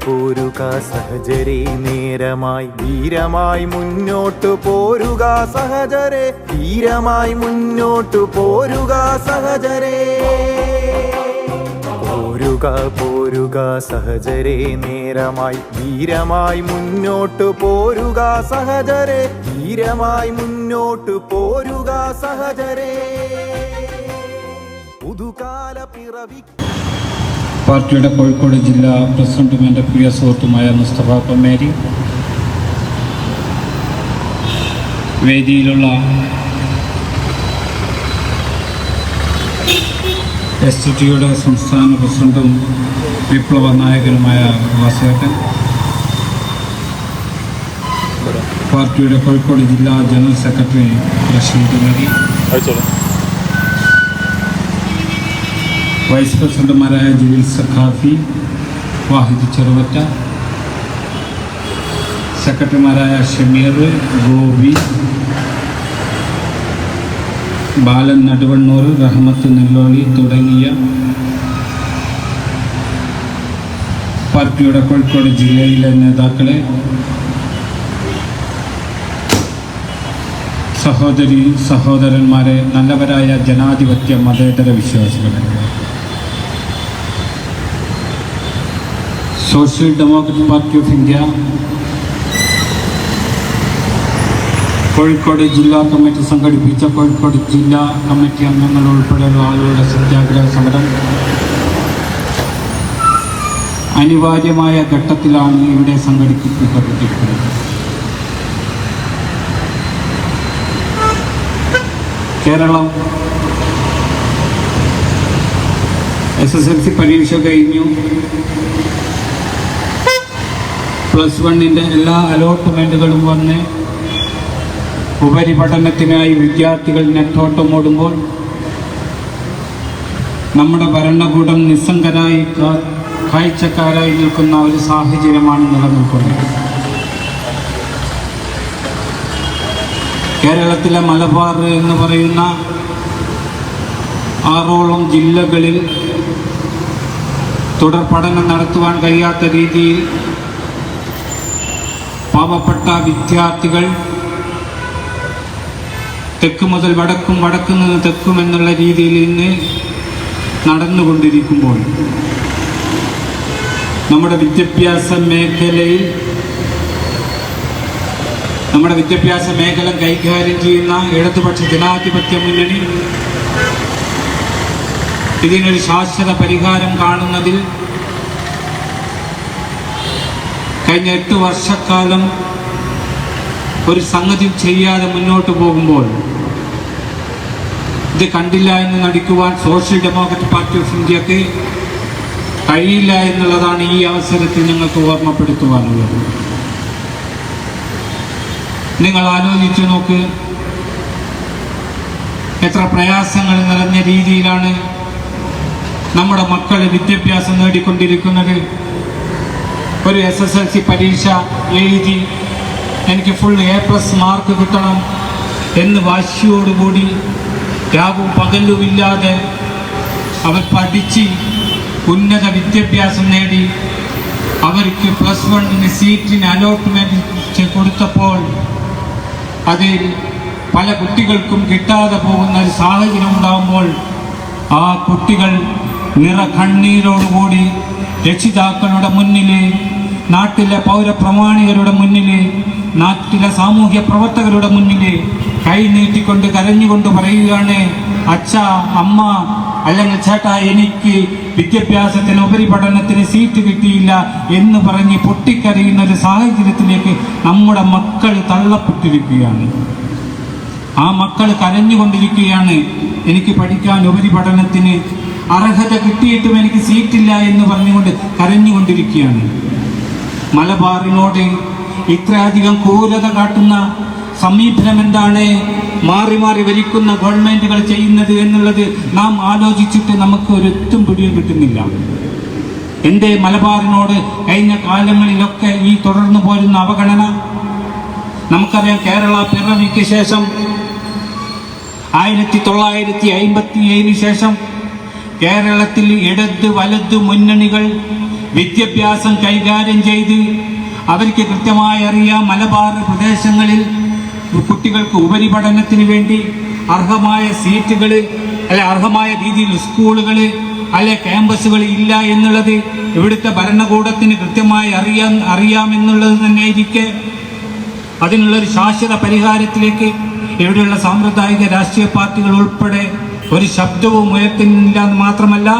പോരുക സഹജരെ നേരമായി ധീരമായി മുന്നോട്ടു പോരുക സഹജരെ ധീരമായി മുന്നോട്ടു പോരുക സഹജരെ പോരുക പോരുക സഹജരെ നേരമായി ധീരമായി മുന്നോട്ടു പോരുക സഹജരെ ധീരമായി മുന്നോട്ടു പോരുക സഹജരെ പുതുകാല പിറവി പാർട്ടിയുടെ കോഴിക്കോട് ജില്ലാ പ്രസിഡന്റും എന്റെ പ്രിയ സുഹൃത്തുമായ മുസ്തഫ പൊമ്മേരി വേദിയിലുള്ള എസ് ടി ടിയുടെ സംസ്ഥാന പ്രസിഡന്റും വിപ്ലവ നായകനുമായ വാസേട്ടൻ പാർട്ടിയുടെ കോഴിക്കോട് ജില്ലാ ജനറൽ സെക്രട്ടറി റഷീദ് നദി വൈസ് പ്രസിഡന്റുമാരായ ജുവിൽ സഖാഫി വാഹിദ് ചെറുവറ്റ സെക്രട്ടറിമാരായ ഷമീർ ഗോപി ബാലൻ നടുവണ്ണൂർ റഹ്മത്ത് നെല്ലോളി തുടങ്ങിയ പാർട്ടിയുടെ കോഴിക്കോട് ജില്ലയിലെ നേതാക്കളെ സഹോദരി സഹോദരന്മാരെ നല്ലവരായ ജനാധിപത്യ മതേതര വിശ്വാസികളെ. Social democratic party of India Kozhikode ജില്ലാ കമ്മിറ്റി സംഘടിപ്പിച്ച കോഴിക്കോട് ജില്ലാ കമ്മിറ്റി അംഗങ്ങൾ ഉൾപ്പെടെയുള്ള ആളുകളുടെ സത്യാഗ്രഹ സമരം അനിവാര്യമായ ഘട്ടത്തിലാണ് ഇവിടെ സംഘടിപ്പിക്കപ്പെട്ടിരിക്കുന്നത് Kerala S S L C പരീക്ഷ കഴിഞ്ഞു. പ്ലസ് വണ്ണിന്റെ എല്ലാ അലോട്ട്മെന്റുകളും വന്ന് ഉപരിപഠനത്തിനായി വിദ്യാർത്ഥികൾ നെട്ടോട്ടമോടുമ്പോൾ നമ്മുടെ ഭരണകൂടം നിസ്സംഗരായി കാഴ്ചക്കാരായി നിൽക്കുന്ന ഒരു സാഹചര്യമാണ് നിലനിൽക്കുന്നത്. കേരളത്തിലെ മലബാർ എന്ന് പറയുന്ന ആറോളം ജില്ലകളിൽ തുടർ പഠനം നടത്തുവാൻ കഴിയാത്ത രീതിയിൽ പാവപ്പെട്ട വിദ്യാർത്ഥികൾ തെക്ക് മുതൽ വടക്കും വടക്കു നിന്ന് തെക്കും എന്നുള്ള രീതിയിൽ ഇന്ന് നടന്നുകൊണ്ടിരിക്കുമ്പോൾ നമ്മുടെ വിദ്യാഭ്യാസ മേഖലയിൽ നമ്മുടെ വിദ്യാഭ്യാസ മേഖല കൈകാര്യം ചെയ്യുന്ന ഇടതുപക്ഷ ജനാധിപത്യ മുന്നണി ഇതിനൊരു ശാശ്വത പരിഹാരം കാണുന്നതിൽ കഴിഞ്ഞ എട്ട് വർഷക്കാലം ഒരു സംഗതി ചെയ്യാതെ മുന്നോട്ട് പോകുമ്പോൾ ഇത് കണ്ടില്ല എന്ന് നടിക്കുവാൻ സോഷ്യൽ ഡെമോക്രാറ്റിക് പാർട്ടി ഓഫ് ഇന്ത്യയ്ക്ക് കഴിയില്ല എന്നുള്ളതാണ് ഈ അവസരത്തിൽ ഞങ്ങൾക്ക് ഓർമ്മപ്പെടുത്തുവാനുള്ളത്. നിങ്ങൾ ആലോചിച്ചു നോക്ക്. എത്ര പ്രയാസങ്ങൾ നിറഞ്ഞ രീതിയിലാണ് നമ്മുടെ മക്കൾ വിദ്യാഭ്യാസം നേടിക്കൊണ്ടിരിക്കുന്നത്. ഒരു എസ് എസ് എൽ സി പരീക്ഷ എഴുതി എനിക്ക് ഫുൾ എ പ്ലസ് മാർക്ക് കിട്ടണം എന്ന് വാശിയോടുകൂടി രാവും പകലുമില്ലാതെ അവർ പഠിച്ച് ഉന്നത വിദ്യാഭ്യാസം നേടി അവർക്ക് പ്ലസ് വണ്ണിന് സീറ്റിന് അലോട്ട്മെന്റ് കൊടുത്തപ്പോൾ അതിൽ പല കുട്ടികൾക്കും കിട്ടാതെ പോകുന്ന ഒരു സാഹചര്യം ഉണ്ടാകുമ്പോൾ ആ കുട്ടികൾ നിറ കണ്ണീരോടുകൂടി രക്ഷിതാക്കളുടെ മുന്നിൽ നാട്ടിലെ പൗരപ്രമാണികരുടെ മുന്നിൽ നാട്ടിലെ സാമൂഹ്യ പ്രവർത്തകരുടെ മുന്നിൽ കൈ നീട്ടിക്കൊണ്ട് കരഞ്ഞുകൊണ്ട് പറയുകയാണ് അച്ഛ അമ്മ അല്ലെങ്കിൽ ചേട്ടാ എനിക്ക് വിദ്യാഭ്യാസത്തിന് ഉപരിപഠനത്തിന് സീറ്റ് കിട്ടിയില്ല എന്ന് പറഞ്ഞ് പൊട്ടിക്കരയുന്ന ഒരു സാഹചര്യത്തിലേക്ക് നമ്മുടെ മക്കൾ തള്ളപ്പെട്ടിരിക്കുകയാണ്. ആ മക്കൾ കരഞ്ഞുകൊണ്ടിരിക്കുകയാണ്. എനിക്ക് പഠിക്കാൻ ഉപരിപഠനത്തിന് അർഹത കിട്ടിയിട്ടും എനിക്ക് സീറ്റില്ല എന്ന് പറഞ്ഞുകൊണ്ട് കരഞ്ഞുകൊണ്ടിരിക്കുകയാണ്. മലബാറിനോട് ഇത്രയധികം ക്രൂരത കാട്ടുന്ന സമീപനം എന്താണ്? മാറി മാറി വരിക്കുന്ന ഗവൺമെന്റുകൾ ചെയ്യുന്നത് എന്നുള്ളത് നാം ആലോചിച്ചിട്ട് നമുക്ക് ഒരെത്തും പിടിയും കിട്ടുന്നില്ല. എന്റെ മലബാറിനോട് കഴിഞ്ഞ കാലങ്ങളിലൊക്കെ ഈ തുടർന്നു പോരുന്ന അവഗണന നമുക്കറിയാം കേരള പിറവിക്ക് ശേഷം ആയിരത്തി തൊള്ളായിരത്തി അയിമ്പത്തി ഏഴിന് ശേഷം കേരളത്തിൽ ഇടത് വലത് മുന്നണികൾ വിദ്യാഭ്യാസം കൈകാര്യം ചെയ്ത് അവർക്ക് കൃത്യമായി അറിയാം മലബാർ പ്രദേശങ്ങളിൽ കുട്ടികൾക്ക് ഉപരിപഠനത്തിന് വേണ്ടി അർഹമായ സീറ്റുകൾ അല്ലെ അർഹമായ രീതിയിൽ സ്കൂളുകൾ അല്ലെ ക്യാമ്പസുകൾ ഇല്ല എന്നുള്ളത് ഇവിടുത്തെ ഭരണകൂടത്തിന് കൃത്യമായി അറിയാം അറിയാമെന്നുള്ളത് തന്നെ ഇരിക്കെ അതിനുള്ളൊരു ശാശ്വത പരിഹാരത്തിലേക്ക് ഇവിടെയുള്ള സാമ്പ്രദായിക രാഷ്ട്രീയ പാർട്ടികൾ ഉൾപ്പെടെ ഒരു ശബ്ദവും ഉയർത്തുന്നില്ല എന്ന് മാത്രമല്ല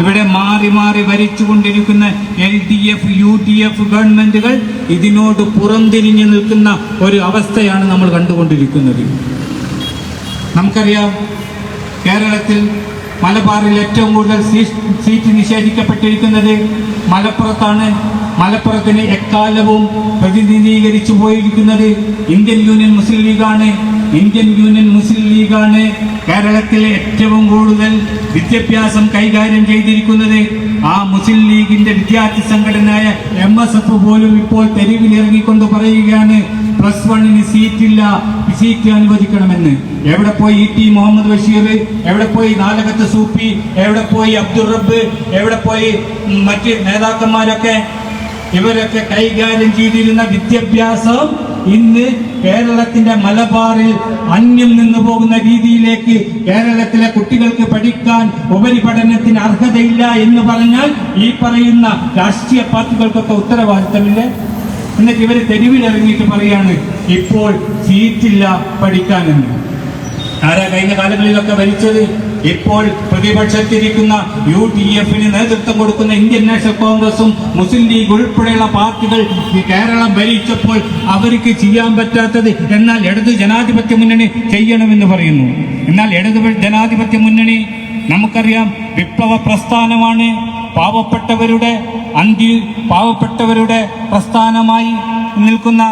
ഇവിടെ മാറി മാറി ഭരിച്ചുകൊണ്ടിരിക്കുന്ന L D F U D F ഗവൺമെന്റുകൾ ഇതിനോട് പുറംതിരിഞ്ഞു നിൽക്കുന്ന ഒരു അവസ്ഥയാണ് നമ്മൾ കണ്ടുകൊണ്ടിരിക്കുന്നത്. നമുക്കറിയാം കേരളത്തിൽ മലബാറിൽ ഏറ്റവും കൂടുതൽ സീറ്റ് നിഷേധിക്കപ്പെട്ടിരിക്കുന്നത് മലപ്പുറത്താണ്. മലപ്പുറത്തിന് എക്കാലവും പ്രതിനിധീകരിച്ചു പോയിരിക്കുന്നത് ഇന്ത്യൻ യൂണിയൻ മുസ്ലിം ലീഗാണ്. ഇന്ത്യൻ യൂണിയൻ മുസ്ലിം ലീഗാണ് കേരളത്തിലെ ഏറ്റവും കൂടുതൽ വിദ്യാഭ്യാസം കൈകാര്യം ചെയ്തിരിക്കുന്നത്. ആ മുസ്ലിം ലീഗിന്റെ വിദ്യാർത്ഥി സംഘടനയായ എം എസ് എഫ് പോലും ഇപ്പോൾ തെരുവിലിറങ്ങിക്കൊണ്ട് പറയുകയാണ് പ്ലസ് വണ്ണിന് സീറ്റില്ല സീറ്റ് അനുവദിക്കണമെന്ന്. എവിടെ പോയി ഇ ടി മുഹമ്മദ് ബഷീർ? എവിടെ പോയി നാലകത്ത് സൂപ്പി? എവിടെ പോയി അബ്ദുൾ റബ്ബ്? എവിടെ പോയി മറ്റ് നേതാക്കന്മാരൊക്കെ? ഇവരൊക്കെ കൈകാര്യം ചെയ്തിരുന്ന വിദ്യാഭ്യാസം ഇന്ന് കേരളത്തിന്റെ മലബാറിൽ അന്യം നിന്നു പോകുന്ന രീതിയിലേക്ക് കേരളത്തിലെ കുട്ടികൾക്ക് പഠിക്കാൻ ഉപരിപഠനത്തിന് അർഹതയില്ല എന്ന് പറഞ്ഞാൽ ഈ പറയുന്ന രാഷ്ട്രീയ പാർട്ടികൾക്കൊക്കെ ഉത്തരവാദിത്തമില്ലേ? എന്നിട്ട് ഇവർ തെരുവിലിറങ്ങിയിട്ട് പറയാണ് ഇപ്പോൾ സീറ്റില്ല പഠിക്കാനെന്ന്. ആരാ കഴിഞ്ഞ കാലങ്ങളിലൊക്കെ ഭരിച്ചത്? ഇപ്പോൾ പ്രതിപക്ഷത്തിരിക്കുന്ന യു ഡി എഫിന് നേതൃത്വം കൊടുക്കുന്ന ഇന്ത്യൻ നാഷണൽ കോൺഗ്രസും മുസ്ലിം ലീഗ് ഉൾപ്പെടെയുള്ള പാർട്ടികൾ കേരളം ഭരിച്ചപ്പോൾ അവർക്ക് ചെയ്യാൻ പറ്റാത്തത് എന്നാൽ ഇടത് ജനാധിപത്യ മുന്നണി ചെയ്യണമെന്ന് പറയുന്നു. എന്നാൽ ഇടത് ജനാധിപത്യ മുന്നണി നമുക്കറിയാം വിപ്ലവ പ്രസ്ഥാനമാണ്. പാവപ്പെട്ടവരുടെ അന്തി പാവപ്പെട്ടവരുടെ പ്രസ്ഥാനമായി നിൽക്കുന്ന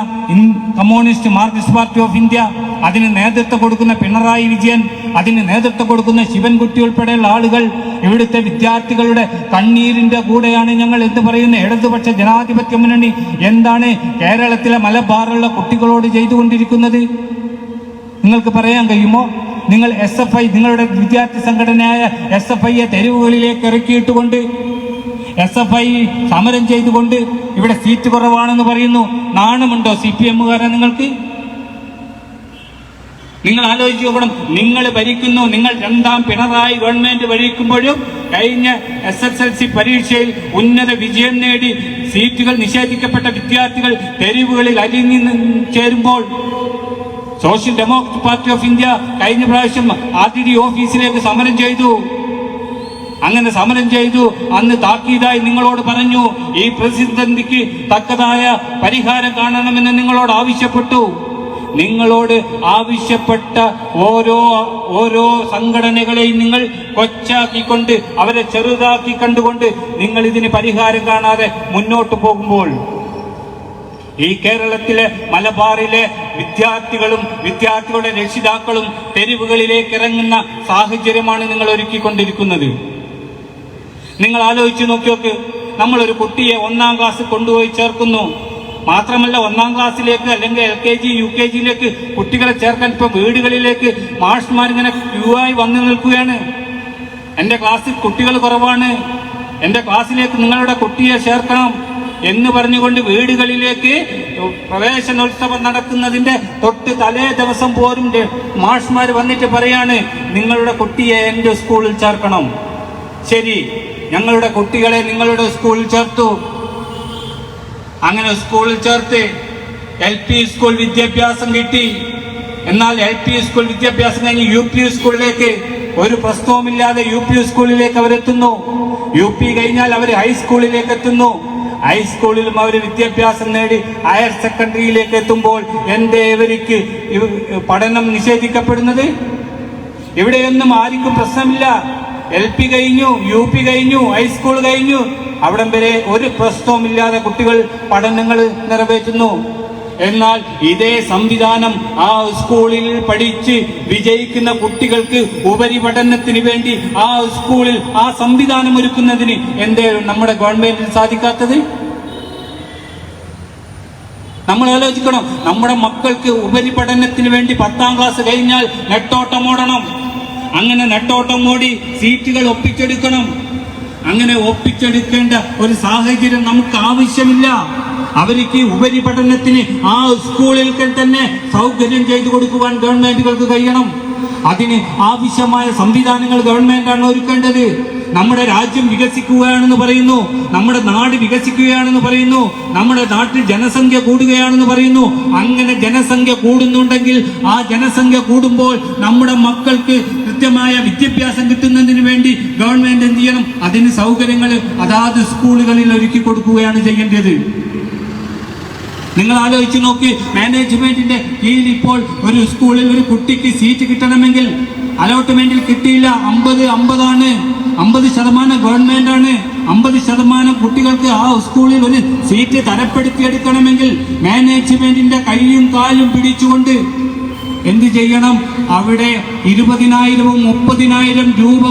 communist marxist party of India അതിന് നേതൃത്വം കൊടുക്കുന്ന പിണറായി വിജയൻ അതിന് നേതൃത്വം കൊടുക്കുന്ന ശിവൻകുട്ടി ഉൾപ്പെടെയുള്ള ആളുകൾ ഇവിടുത്തെ വിദ്യാർത്ഥികളുടെ കണ്ണീരിന്റെ കൂടെയാണ് ഞങ്ങൾ എന്ന് പറയുന്ന? ഇടതുപക്ഷ ജനാധിപത്യ മുന്നണി എന്താണ് കേരളത്തിലെ മലബാറുള്ള കുട്ടികളോട് ചെയ്തുകൊണ്ടിരിക്കുന്നത്? നിങ്ങൾക്ക് പറയാൻ കഴിയുമോ? നിങ്ങൾ എസ് എഫ് ഐ നിങ്ങളുടെ വിദ്യാർത്ഥി സംഘടനയായ എസ് എഫ് ഐയെ തെരുവുകളിലേക്ക് ഇറക്കിയിട്ടുകൊണ്ട് എസ് എഫ് ഐ സമരം ചെയ്തുകൊണ്ട് ഇവിടെ സീറ്റ് കുറവാണെന്ന് പറയുന്നു. നാണമുണ്ടോ സി പി എമ്മുകാരെ നിങ്ങൾക്ക്? നിങ്ങൾ ആലോചിച്ച് നോക്കണം. നിങ്ങൾ ഭരിക്കുന്നു. നിങ്ങൾ രണ്ടാം പിണറായി ഗവൺമെന്റ് ഭരിക്കുമ്പോഴും കഴിഞ്ഞ എസ് എസ് എൽ സി പരീക്ഷയിൽ ഉന്നത വിജയം നേടി സീറ്റുകൾ നിഷേധിക്കപ്പെട്ട വിദ്യാർത്ഥികൾ തെരുവുകളിൽ അലിഞ്ഞു ചേരുമ്പോൾ social democratic party of India കഴിഞ്ഞ പ്രാവശ്യം ആർ ഡി ഡി ഓഫീസിലേക്ക് സമരം ചെയ്തു. അങ്ങനെ സമരം ചെയ്തു. അന്ന് താക്കീതായി നിങ്ങളോട് പറഞ്ഞു ഈ പ്രതിസന്ധിക്ക് തക്കതായ പരിഹാരം കാണണമെന്ന് നിങ്ങളോട് ആവശ്യപ്പെട്ടു. നിങ്ങളോട് ആവശ്യപ്പെട്ട ഓരോ ഓരോ സംഘടനകളെയും നിങ്ങൾ കൊച്ചാക്കിക്കൊണ്ട് അവരെ ചെറുതാക്കി കണ്ടുകൊണ്ട് നിങ്ങൾ ഇതിന് പരിഹാരം കാണാതെ മുന്നോട്ട് പോകുമ്പോൾ ഈ കേരളത്തിലെ മലബാറിലെ വിദ്യാർത്ഥികളും വിദ്യാർത്ഥികളുടെ രക്ഷിതാക്കളും തെരുവുകളിലേക്ക് ഇറങ്ങുന്ന സാഹചര്യമാണ് നിങ്ങൾ ഒരുക്കിക്കൊണ്ടിരിക്കുന്നത്. നിങ്ങൾ ആലോചിച്ച് നോക്കിയോക്ക് നമ്മളൊരു കുട്ടിയെ ഒന്നാം ക്ലാസ് കൊണ്ടുപോയി ചേർക്കുന്നു. മാത്രമല്ല ഒന്നാം ക്ലാസ്സിലേക്ക് അല്ലെങ്കിൽ L K G U K ജിയിലേക്ക് കുട്ടികളെ ചേർക്കാൻ ഇപ്പൊ വീടുകളിലേക്ക് മാഷ്മാരിങ്ങനെ ക്യൂ ആയി വന്നു നിൽക്കുകയാണ്. എന്റെ ക്ലാസ്സിൽ കുട്ടികൾ കുറവാണ്. എന്റെ ക്ലാസ്സിലേക്ക് നിങ്ങളുടെ കുട്ടിയെ ചേർക്കണം എന്ന് പറഞ്ഞുകൊണ്ട് വീടുകളിലേക്ക് പ്രവേശനോത്സവം നടക്കുന്നതിന്റെ തൊട്ട് തലേ ദിവസം പോലും മാഷ്മാർ വന്നിട്ട് പറയാണ് നിങ്ങളുടെ കുട്ടിയെ എന്റെ സ്കൂളിൽ ചേർക്കണം. ശരി ഞങ്ങളുടെ കുട്ടികളെ നിങ്ങളുടെ സ്കൂളിൽ ചേർത്തു. അങ്ങനെ സ്കൂളിൽ ചേർത്ത് എൽ പി സ്കൂൾ വിദ്യാഭ്യാസം കിട്ടി. എന്നാൽ എൽ പി സ്കൂൾ വിദ്യാഭ്യാസം കഴിഞ്ഞ് യു പി സ്കൂളിലേക്ക് ഒരു പ്രശ്നവുമില്ലാതെ യു പി സ്കൂളിലേക്ക് അവരെത്തുന്നു. യു പി കഴിഞ്ഞാൽ അവർ ഹൈസ്കൂളിലേക്ക് എത്തുന്നു. ഹൈസ്കൂളിലും അവർ വിദ്യാഭ്യാസം നേടി ഹയർ സെക്കൻഡറിയിലേക്ക് എത്തുമ്പോൾ എന്തേ ഇവർക്ക് പഠനം നിഷേധിക്കപ്പെടുന്നത്? ഇവിടെയൊന്നും ആർക്കും പ്രശ്നമില്ല. എൽ പി കഴിഞ്ഞു യു പി കഴിഞ്ഞു ഹൈസ്കൂൾ കഴിഞ്ഞു. അവിടം വരെ ഒരു പ്രശ്നവുമില്ലാതെ കുട്ടികൾ പഠനങ്ങൾ നിറവേറ്റുന്നു. എന്നാൽ ഇതേ സംവിധാനം ആ സ്കൂളിൽ പഠിച്ച് വിജയിക്കുന്ന കുട്ടികൾക്ക് ഉപരിപഠനത്തിന് വേണ്ടി ആ സ്കൂളിൽ ആ സംവിധാനം ഒരുക്കുന്നതിന് എന്തേ നമ്മുടെ ഗവൺമെന്റിന് സാധിക്കാത്തത്? നമ്മൾ ആലോചിക്കണം നമ്മുടെ മക്കൾക്ക് ഉപരിപഠനത്തിന് വേണ്ടി പത്താം ക്ലാസ് കഴിഞ്ഞാൽ നെട്ടോട്ടം ഓടണം. അങ്ങനെ നെട്ടോട്ടം ഓടി സീറ്റുകൾ ഒപ്പിച്ചെടുക്കണം. അങ്ങനെ ഒപ്പിച്ചെടുക്കേണ്ട ഒരു സാഹചര്യം നമുക്ക് ആവശ്യമില്ല. അവർക്ക് ഉപരിപഠനത്തിന് ആ സ്കൂളിൽ തന്നെ സൗകര്യം ചെയ്തു കൊടുക്കുവാൻ ഗവൺമെന്റുകൾക്ക് കഴിയണം. അതിന് ആവശ്യമായ സംവിധാനങ്ങൾ ഗവൺമെന്റാണ് ഒരുക്കേണ്ടത്. നമ്മുടെ രാജ്യം വികസിക്കുകയാണെന്ന് പറയുന്നു. നമ്മുടെ നാട് വികസിക്കുകയാണെന്ന് പറയുന്നു. നമ്മുടെ നാട്ടിൽ ജനസംഖ്യ കൂടുകയാണെന്ന് പറയുന്നു. അങ്ങനെ ജനസംഖ്യ കൂടുന്നുണ്ടെങ്കിൽ ആ ജനസംഖ്യ കൂടുമ്പോൾ നമ്മുടെ മക്കൾക്ക് കൃത്യമായ വിദ്യാഭ്യാസം കിട്ടുന്നതിന് വേണ്ടി ഗവൺമെന്റ് എന്ത് ചെയ്യണം? അതിന് സൗകര്യങ്ങൾ അതാത് സ്കൂളുകളിൽ ഒരുക്കി കൊടുക്കുകയാണ് ചെയ്യേണ്ടത്. നിങ്ങൾ ആലോചിച്ച് നോക്കി മാനേജ്മെന്റിന്റെ കീഴിൽ ഇപ്പോൾ ഒരു സ്കൂളിൽ ഒരു കുട്ടിക്ക് സീറ്റ് കിട്ടണമെങ്കിൽ അലോട്ട്മെന്റിൽ കിട്ടിയില്ല. അമ്പത് അമ്പതാണ്. അമ്പത് ശതമാനം ഗവൺമെന്റ് ആണ്. അമ്പത് ശതമാനം കുട്ടികൾക്ക് ആ സ്കൂളിൽ ഒരു സീറ്റ് തരപ്പെടുത്തിയെടുക്കണമെങ്കിൽ മാനേജ്മെന്റിന്റെ കൈയും കാലും പിടിച്ചുകൊണ്ട് എന്ത് ചെയ്യണം? അവിടെ ഇരുപതിനായിരവും മുപ്പതിനായിരം രൂപ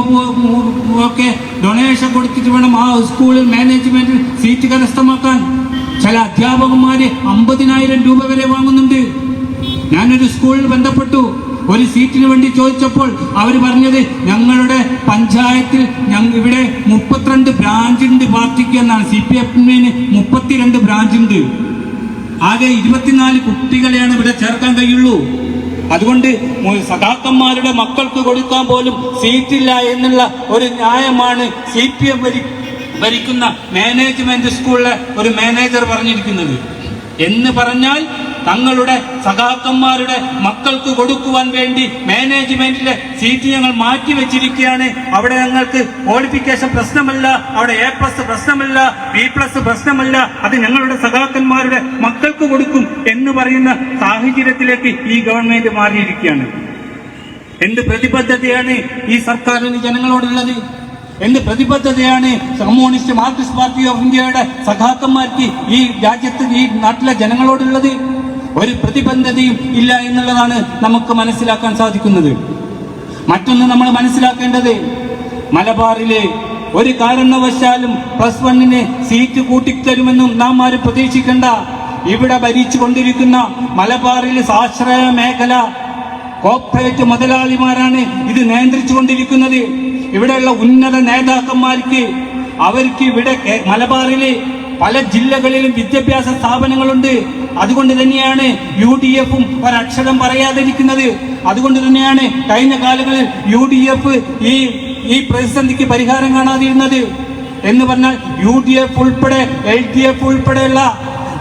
ഒക്കെ ഡൊണേഷൻ കൊടുത്തിട്ട് വേണം ആ സ്കൂളിൽ മാനേജ്മെന്റിൽ സീറ്റ് കരസ്ഥമാക്കാൻ. ചില അധ്യാപകന്മാര് അമ്പതിനായിരം രൂപ വരെ വാങ്ങുന്നുണ്ട്. ഞാനൊരു സ്കൂളിൽ ബന്ധപ്പെട്ടു. ഒരു സീറ്റിന് വേണ്ടി ചോദിച്ചപ്പോൾ അവർ പറഞ്ഞത് ഞങ്ങളുടെ പഞ്ചായത്തിൽ ഞങ്ങൾ ഇവിടെ മുപ്പത്തിരണ്ട് ബ്രാഞ്ച് ഉണ്ട് പാർട്ടിക്ക് എന്നാണ്. സി പി എഫിന് മുപ്പത്തിരണ്ട് ബ്രാഞ്ച് ഉണ്ട്. ആകെ ഇരുപത്തിനാല് കുട്ടികളെയാണ് ഇവിടെ ചേർക്കാൻ കഴിയുള്ളൂ. അതുകൊണ്ട് സഖാക്കന്മാരുടെ മക്കൾക്ക് കൊടുക്കാൻ പോലും സീറ്റില്ല എന്നുള്ള ഒരു ന്യായമാണ് സി പി എം ഭരിക്കുന്ന മാനേജ്മെന്റ് സ്കൂളിലെ ഒരു മാനേജർ പറഞ്ഞിരിക്കുന്നത്. എന്ന് പറഞ്ഞാൽ തങ്ങളുടെ സഖാക്കന്മാരുടെ മക്കൾക്ക് കൊടുക്കുവാൻ വേണ്ടി മാനേജ്മെന്റിലെ സീറ്റ് ഞങ്ങൾ മാറ്റി വെച്ചിരിക്കുകയാണ് അവിടെ ഞങ്ങൾക്ക് ക്വാളിഫിക്കേഷൻ പ്രശ്നമല്ല അവിടെ എ പ്ലസ് പ്രശ്നമല്ല ബി പ്ലസ് പ്രശ്നമല്ല. അത് ഞങ്ങളുടെ സഖാക്കന്മാരുടെ മക്കൾക്ക് കൊടുക്കും എന്ന് പറയുന്ന സാഹചര്യത്തിലേക്ക് ഈ ഗവൺമെന്റ് മാറിയിരിക്കുകയാണ്. എന്ത് പ്രതിബദ്ധതയാണ് ഈ സർക്കാരിന് ജനങ്ങളോടുള്ളത്? എന്ത് പ്രതിബദ്ധതയാണ് കമ്മ്യൂണിസ്റ്റ് മാർക്സിസ്റ്റ് പാർട്ടി ഓഫ് ഇന്ത്യയുടെ സഖാക്കന്മാർക്ക് ഈ രാജ്യത്ത് ഈ നാട്ടിലെ ജനങ്ങളോടുള്ളത്? ഒരു പ്രതിബന്ധതയും ഇല്ല എന്നുള്ളതാണ് നമുക്ക് മനസ്സിലാക്കാൻ സാധിക്കുന്നത്. മറ്റൊന്ന് നമ്മൾ മനസ്സിലാക്കേണ്ടത് മലബാറിലെ ഒരു കാരണവശാലും പ്ലസ് വണ്ണിന് സീറ്റ് കൂട്ടിത്തരുമെന്നും നാം ആരും പ്രതീക്ഷിക്കേണ്ട. ഇവിടെ ഭരിച്ചു കൊണ്ടിരിക്കുന്ന മലബാറിലെ സാശ്രയ മേഖല കോർപ്പറേറ്റ് മുതലാളിമാരാണ് ഇത് നിയന്ത്രിച്ചു കൊണ്ടിരിക്കുന്നത് ഇവിടെയുള്ള ഉന്നത നേതാക്കന്മാർക്ക് അവർക്ക് ഇവിടെ മലബാറിലെ പല ജില്ലകളിലും വിദ്യാഭ്യാസ സ്ഥാപനങ്ങളുണ്ട്. അതുകൊണ്ട് തന്നെയാണ് യു ഡി എഫും ഒരക്ഷരം പറയാതിരിക്കുന്നത്. അതുകൊണ്ട് തന്നെയാണ് കഴിഞ്ഞ കാലങ്ങളിൽ യു ഡി എഫ് ഈ ഈ പ്രതിസന്ധിക്ക് പരിഹാരം കാണാതിരുന്നത്. എന്ന് പറഞ്ഞാൽ യു ഡി എഫ് ഉൾപ്പെടെ എൽ ഡി എഫ് ഉൾപ്പെടെയുള്ള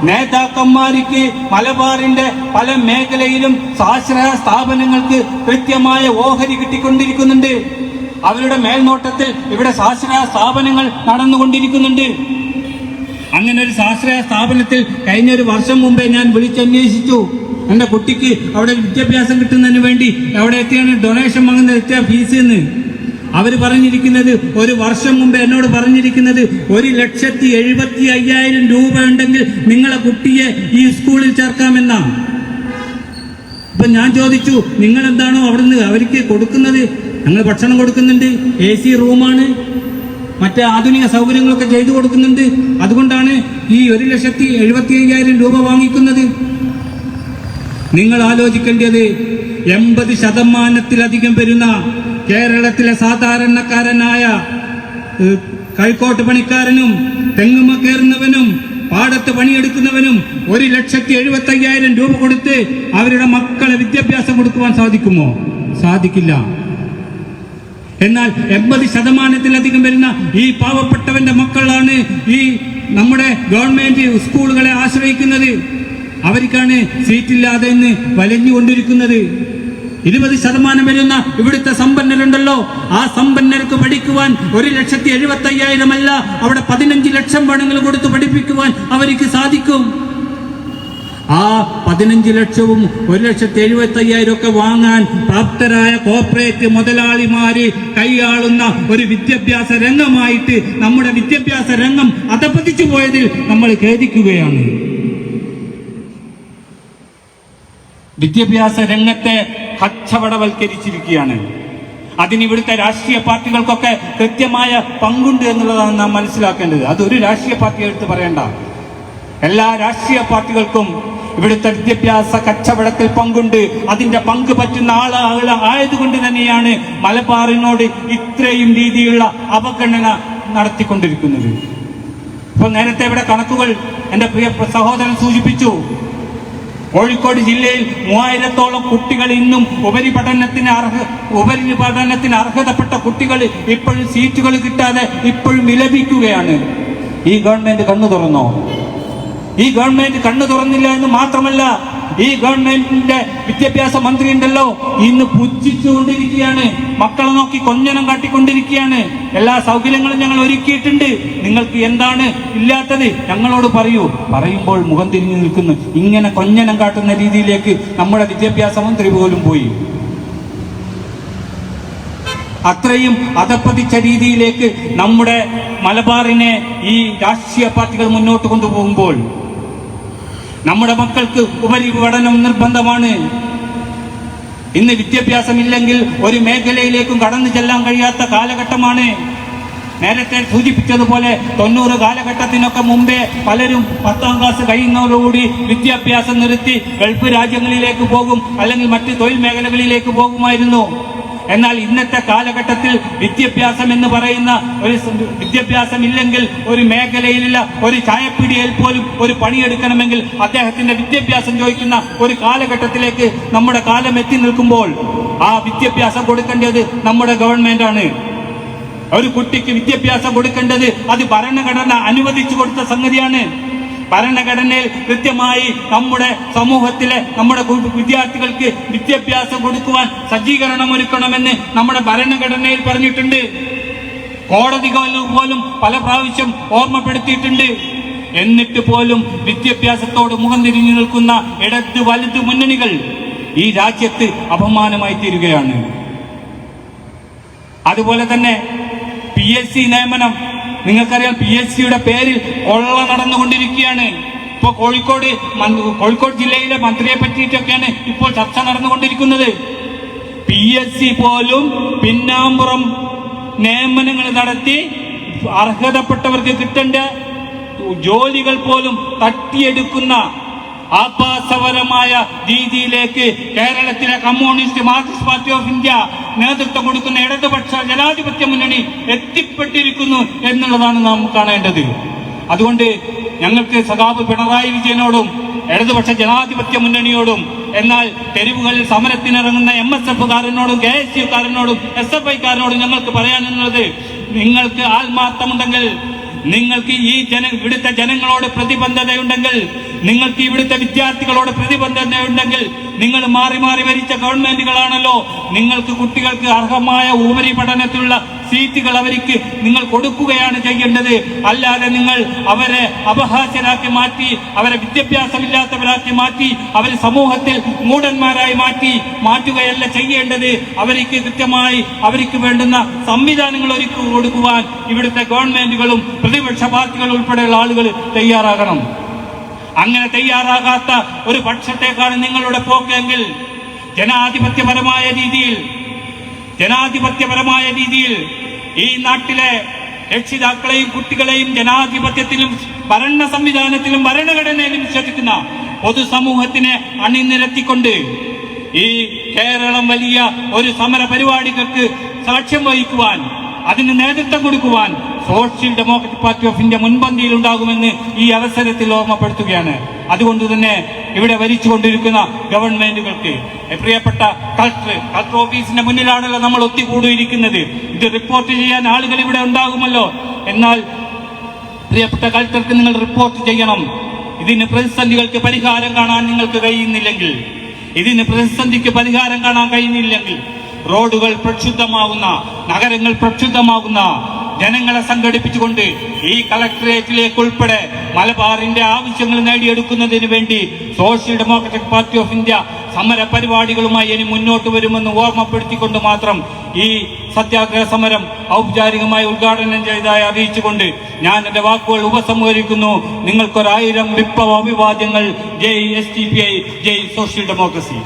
നേതാക്കന്മാർക്ക് മലബാറിന്റെ പല മേഖലയിലും സ്വാശ്രയ സ്ഥാപനങ്ങൾക്ക് കൃത്യമായ ഓഹരി കിട്ടിക്കൊണ്ടിരിക്കുന്നുണ്ട്. അവരുടെ മേൽനോട്ടത്തിൽ ഇവിടെ സ്വാശ്രയ സ്ഥാപനങ്ങൾ നടന്നുകൊണ്ടിരിക്കുന്നുണ്ട്. അങ്ങനെ ഒരു സ്വാശ്രയ സ്ഥാപനത്തിൽ കഴിഞ്ഞ ഒരു വർഷം മുമ്പേ ഞാൻ വിളിച്ചന്വേഷിച്ചു. എന്റെ കുട്ടിക്ക് അവിടെ വിദ്യാഭ്യാസം കിട്ടുന്നതിന് വേണ്ടി എവിടെ എത്തിയാണ് ഡൊണേഷൻ വാങ്ങുന്നത് എത്തിയ ഫീസ് എന്ന്. അവർ പറഞ്ഞിരിക്കുന്നത് ഒരു വർഷം മുമ്പ് എന്നോട് പറഞ്ഞിരിക്കുന്നത് ഒരു ലക്ഷത്തി എഴുപത്തി അയ്യായിരം രൂപ ഉണ്ടെങ്കിൽ നിങ്ങളെ കുട്ടിയെ ഈ സ്കൂളിൽ ചേർക്കാമെന്നാണ് ഇപ്പൊ ഞാൻ ചോദിച്ചു നിങ്ങൾ എന്താണോ അവിടുന്ന് അവർക്ക് കൊടുക്കുന്നത്? ഞങ്ങൾ ഭക്ഷണം കൊടുക്കുന്നുണ്ട്. എ സി റൂമാണ്. മറ്റേ ആധുനിക സൗകര്യങ്ങളൊക്കെ ചെയ്തു കൊടുക്കുന്നുണ്ട്. അതുകൊണ്ടാണ് ഈ ഒരു ലക്ഷത്തി എഴുപത്തി അയ്യായിരം രൂപ വാങ്ങിക്കുന്നത്. നിങ്ങൾ ആലോചിക്കേണ്ടത് എൺപത് ശതമാനത്തിലധികം വരുന്ന കേരളത്തിലെ സാധാരണക്കാരനായ കൈക്കോട്ട് പണിക്കാരനും തെങ്ങുമ കയറുന്നവനും പാടത്ത് പണിയെടുക്കുന്നവനും ഒരു ലക്ഷത്തി എഴുപത്തി അയ്യായിരം രൂപ കൊടുത്ത് അവരുടെ മക്കളെ വിദ്യാഭ്യാസം കൊടുക്കുവാൻ സാധിക്കുമോ? സാധിക്കില്ല. എന്നാൽ എൺപത് ശതമാനത്തിലധികം വരുന്ന ഈ പാവപ്പെട്ടവന്റെ മക്കളാണ് ഈ നമ്മുടെ ഗവൺമെന്റ് സ്കൂളുകളെ ആശ്രയിക്കുന്നത്. അവർക്കാണ് സീറ്റില്ലാതെ ഇന്ന് വലഞ്ഞുകൊണ്ടിരിക്കുന്നത്. ഇരുപത് ശതമാനം വരുന്ന ഇവിടുത്തെ സമ്പന്നരുണ്ടല്ലോ. ആ സമ്പന്നർക്ക് പഠിക്കുവാൻ ഒരു ലക്ഷത്തി എഴുപത്തി അയ്യായിരം അല്ല അവിടെ പതിനഞ്ച് ലക്ഷം പണങ്ങൾ കൊടുത്ത് പഠിപ്പിക്കുവാൻ അവർക്ക് സാധിക്കും. ആ പതിനഞ്ച് ലക്ഷവും ഒരു ലക്ഷത്തി എഴുപത്തി അയ്യായിരം ഒക്കെ വാങ്ങാൻ പ്രാപ്തരായ കോർപ്പറേറ്റ് മുതലാളിമാര് കൈയാളുന്ന ഒരു വിദ്യാഭ്യാസ രംഗമായിട്ട് നമ്മുടെ വിദ്യാഭ്യാസ രംഗം അധപ്പതിച്ചു പോയതിൽ നമ്മൾ ഖേദിക്കുകയാണ്. വിദ്യാഭ്യാസ രംഗത്തെ കച്ചവടവൽക്കരിച്ചിരിക്കുകയാണ്. അതിന് ഇവിടുത്തെ രാഷ്ട്രീയ പാർട്ടികൾക്കൊക്കെ കൃത്യമായ പങ്കുണ്ട് എന്നുള്ളതാണ് നാം മനസ്സിലാക്കേണ്ടത്. അതൊരു രാഷ്ട്രീയ പാർട്ടി എടുത്ത് പറയണ്ട. എല്ലാ രാഷ്ട്രീയ പാർട്ടികൾക്കും ഇവിടുത്തെ വിദ്യാഭ്യാസ കച്ചവടത്തിൽ പങ്കുണ്ട്. അതിന്റെ പങ്ക് പറ്റുന്ന ആളുകൾ ആയതുകൊണ്ട് തന്നെയാണ് മലബാറിനോട് ഇത്രയും രീതിയിലുള്ള അവഗണന നടത്തിക്കൊണ്ടിരിക്കുന്നത്. ഇപ്പൊ നേരത്തെ ഇവിടെ കണക്കുകൾ എന്റെ പ്രിയ സഹോദരൻ സൂചിപ്പിച്ചു. കോഴിക്കോട് ജില്ലയിൽ മൂവായിരത്തോളം കുട്ടികൾ ഇന്നും ഉപരിപഠനത്തിന് അർഹ ഉപരിപഠനത്തിന് അർഹതപ്പെട്ട കുട്ടികൾ ഇപ്പോഴും സീറ്റുകൾ കിട്ടാതെ ഇപ്പോഴും വിലപിക്കുകയാണ്. ഈ ഗവൺമെന്റ് കണ്ണു തുറന്നോ? ഈ ഗവൺമെന്റ് കണ്ണു തുറന്നില്ല എന്ന് മാത്രമല്ല ഈ ഗവൺമെന്റിന്റെ വിദ്യാഭ്യാസ മന്ത്രി ഉണ്ടല്ലോ ഇന്ന് പുച്ഛിച്ചുകൊണ്ടിരിക്കുകയാണ്. മക്കളെ നോക്കി കൊഞ്ഞനം കാട്ടിക്കൊണ്ടിരിക്കുകയാണ്. എല്ലാ സൗകര്യങ്ങളും ഞങ്ങൾ ഒരുക്കിയിട്ടുണ്ട്. നിങ്ങൾക്ക് എന്താണ് ഇല്ലാത്തത്? ഞങ്ങളോട് പറയൂ. പറയുമ്പോൾ മുഖം തിരിഞ്ഞു നിൽക്കുന്നു. ഇങ്ങനെ കൊഞ്ഞനം കാട്ടുന്ന രീതിയിലേക്ക് നമ്മുടെ വിദ്യാഭ്യാസ മന്ത്രി പോലും പോയി. അത്രയും അധപ്പതിച്ച രീതിയിലേക്ക് നമ്മുടെ മലബാറിനെ ഈ രാഷ്ട്രീയ പാർട്ടികൾ മുന്നോട്ട് കൊണ്ടുപോകുമ്പോൾ നമ്മുടെ മക്കൾക്ക് ഉപരിപഠനം നിർബന്ധമാണ്. ഇന്ന് വിദ്യാഭ്യാസമില്ലെങ്കിൽ ഒരു മേഖലയിലേക്കും കടന്നു ചെല്ലാൻ കഴിയാത്ത കാലഘട്ടമാണ്. നേരത്തെ സൂചിപ്പിച്ചതുപോലെ തൊണ്ണൂറ് കാലഘട്ടത്തിനൊക്കെ മുമ്പേ പലരും പത്താം ക്ലാസ് കഴിയുന്നതോടുകൂടി വിദ്യാഭ്യാസം നിർത്തി ഗൾഫ് രാജ്യങ്ങളിലേക്ക് പോകും അല്ലെങ്കിൽ മറ്റ് തൊഴിൽ മേഖലകളിലേക്ക് പോകുമായിരുന്നു. എന്നാൽ ഇന്നത്തെ കാലഘട്ടത്തിൽ വിദ്യാഭ്യാസം എന്ന് പറയുന്ന ഒരു വിദ്യാഭ്യാസം ഇല്ലെങ്കിൽ ഒരു മേഖലയിലില്ല ഒരു ചായപ്പിടിയിൽ പോലും ഒരു പണിയെടുക്കണമെങ്കിൽ അദ്ദേഹത്തിന്റെ വിദ്യാഭ്യാസം ചോദിക്കുന്ന ഒരു കാലഘട്ടത്തിലേക്ക് നമ്മുടെ കാലം എത്തി നിൽക്കുമ്പോൾ ആ വിദ്യാഭ്യാസം കൊടുക്കേണ്ടത് നമ്മുടെ ഗവൺമെന്റ് ആണ് ഒരു കുട്ടിക്ക് വിദ്യാഭ്യാസം കൊടുക്കേണ്ടത് അത് ഭരണഘടന അനുവദിച്ചു കൊടുത്ത സംഗതിയാണ്. ഭരണഘടനയിൽ കൃത്യമായി നമ്മുടെ സമൂഹത്തിലെ നമ്മുടെ വിദ്യാർത്ഥികൾക്ക് വിദ്യാഭ്യാസം കൊടുക്കുവാൻ സജ്ജീകരണം ഒരുക്കണമെന്ന് നമ്മുടെ ഭരണഘടനയിൽ പറഞ്ഞിട്ടുണ്ട്. കോടതികൾ പോലും പല പ്രാവശ്യം ഓർമ്മപ്പെടുത്തിയിട്ടുണ്ട്. എന്നിട്ട് പോലും വിദ്യാഭ്യാസത്തോട് മുഖം തിരിഞ്ഞു നിൽക്കുന്ന ഇടത് വലുത് മുന്നണികൾ ഈ രാജ്യത്ത് അപമാനമായി തീരുകയാണ്. അതുപോലെ തന്നെ പി എസ് സി നിയമനം നിങ്ങൾക്കറിയാം പി എസ് സിയുടെ പേരിൽ ഒള്ള നടന്നുകൊണ്ടിരിക്കുകയാണ്. ഇപ്പൊ കോഴിക്കോട് കോഴിക്കോട് ജില്ലയിലെ മന്ത്രിയെ പറ്റിയിട്ടൊക്കെയാണ് ഇപ്പോൾ ചർച്ച നടന്നുകൊണ്ടിരിക്കുന്നത്. പി എസ് സി പോലും പിന്നാമ്പുറം നിയമനങ്ങൾ നടത്തി അർഹതപ്പെട്ടവർക്ക് കിട്ടേണ്ട ജോലികൾ പോലും തട്ടിയെടുക്കുന്ന ആഭാസപരമായ രീതിയിലേക്ക് കേരളത്തിലെ communist marxist party of India നേതൃത്വം കൊടുക്കുന്ന ഇടതുപക്ഷ ജനാധിപത്യ മുന്നണി എത്തിപ്പെട്ടിരിക്കുന്നു എന്നുള്ളതാണ് നാം കാണേണ്ടത്. അതുകൊണ്ട് ഞങ്ങൾക്ക് സഖാബ് പിണറായി വിജയനോടും ഇടതുപക്ഷ ജനാധിപത്യ മുന്നണിയോടും എന്നാൽ തെരുവുകളിൽ സമരത്തിനിറങ്ങുന്ന എം എസ് എഫുകാരനോടും കെ എസ് യുക്കാരനോടും എസ് എഫ് ഐക്കാരനോടും ഞങ്ങൾക്ക് പറയാനുള്ളത് നിങ്ങൾക്ക് ആത്മാർത്ഥമുണ്ടെങ്കിൽ നിങ്ങൾക്ക് ഈ ജന ഇവിടുത്തെ ജനങ്ങളോട് പ്രതിബദ്ധതയുണ്ടെങ്കിൽ നിങ്ങൾക്ക് ഇവിടുത്തെ വിദ്യാർത്ഥികളോട് പ്രതിബദ്ധതയുണ്ടെങ്കിൽ നിങ്ങൾ മാറി മാറി ഭരിച്ച ഗവൺമെന്റുകളാണല്ലോ. നിങ്ങൾക്ക് കുട്ടികൾക്ക് അർഹമായ ഉപരിപഠനത്തിലുള്ള സീറ്റുകൾ അവർക്ക് നിങ്ങൾ കൊടുക്കുകയാണ് ചെയ്യേണ്ടത്. അല്ലാതെ നിങ്ങൾ അവരെ അപഹാസ്യരാക്കി മാറ്റി അവരെ വിദ്യാഭ്യാസമില്ലാത്തവരാക്കി മാറ്റി അവരെ സമൂഹത്തിൽ മൂടന്മാരായി മാറ്റി മാറ്റുകയല്ല ചെയ്യേണ്ടത്. അവർക്ക് കൃത്യമായി അവർക്ക് വേണ്ടുന്ന സംവിധാനങ്ങൾ ഒരുക്കി കൊടുക്കുവാൻ ഇവിടുത്തെ ഗവൺമെന്റുകളും പ്രതിപക്ഷ പാർട്ടികൾ ഉൾപ്പെടെയുള്ള ആളുകൾ തയ്യാറാകണം. അങ്ങനെ തയ്യാറാകാത്ത ഒരു പക്ഷത്തേക്കാണ് നിങ്ങളുടെ പോക്കെങ്കിൽ ജനാധിപത്യപരമായ രീതിയിൽ ജനാധിപത്യപരമായ രീതിയിൽ ഈ നാട്ടിലെ രക്ഷിതാക്കളെയും കുട്ടികളെയും ജനാധിപത്യത്തിലും ഭരണ സംവിധാനത്തിലും ഭരണഘടനയിലും വിശ്വസിക്കുന്ന പൊതുസമൂഹത്തിനെ അണിനിരത്തിക്കൊണ്ട് ഈ കേരളം വലിയ ഒരു സമര പരിപാടികൾക്ക് സാക്ഷ്യം വഹിക്കുവാൻ അതിന് നേതൃത്വം കൊടുക്കുവാൻ social democratic party of India മുൻപന്തിയിൽ ഉണ്ടാകുമെന്ന് ഈ അവസരത്തിൽ ഓർമ്മപ്പെടുത്തുകയാണ്. അതുകൊണ്ട് തന്നെ ഇവിടെ ഭരിച്ചുകൊണ്ടിരിക്കുന്ന ഗവൺമെന്റുകൾക്ക് പ്രിയപ്പെട്ട കളക്ടർ കളക്ടർ ഓഫീസിന്റെ മുന്നിലാണല്ലോ നമ്മൾ ഒത്തുകൂടിയിരിക്കുന്നത്. ഇത് റിപ്പോർട്ട് ചെയ്യാൻ ആളുകൾ ഇവിടെ ഉണ്ടാകുമല്ലോ. എന്നാൽ പ്രിയപ്പെട്ട കളക്ടർക്ക് നിങ്ങൾ റിപ്പോർട്ട് ചെയ്യണം. ഇതിന് പ്രതിസന്ധികൾക്ക് പരിഹാരം കാണാൻ നിങ്ങൾക്ക് കഴിയുന്നില്ലെങ്കിൽ ഇതിന് പ്രതിസന്ധിക്ക് പരിഹാരം കാണാൻ കഴിയുന്നില്ലെങ്കിൽ റോഡുകൾ പ്രക്ഷുബ്ധമാകുന്ന നഗരങ്ങൾ പ്രക്ഷുബ്ധമാകുന്ന ജനങ്ങളെ സംഘടിപ്പിച്ചുകൊണ്ട് ഈ കളക്ടറേറ്റിലേക്ക് ഉൾപ്പെടെ മലബാറിന്റെ ആവശ്യങ്ങൾ നേടിയെടുക്കുന്നതിന് വേണ്ടി social democratic party of India സമര പരിപാടികളുമായി ഇനി മുന്നോട്ട് വരുമെന്ന് ഓർമ്മപ്പെടുത്തിക്കൊണ്ട് മാത്രം ഈ സത്യാഗ്രഹ സമരം ഔപചാരികമായി ഉദ്ഘാടനം ചെയ്തതായി അറിയിച്ചുകൊണ്ട് ഞാൻ എന്റെ വാക്കുകൾ ഉപസംഹരിക്കുന്നു. നിങ്ങൾക്കൊരായിരം വിപ്ലവ അഭിവാദ്യങ്ങൾ. ജയ് എസ് ടി പി ഐ ജയ് സോഷ്യൽ ഡെമോക്രസി.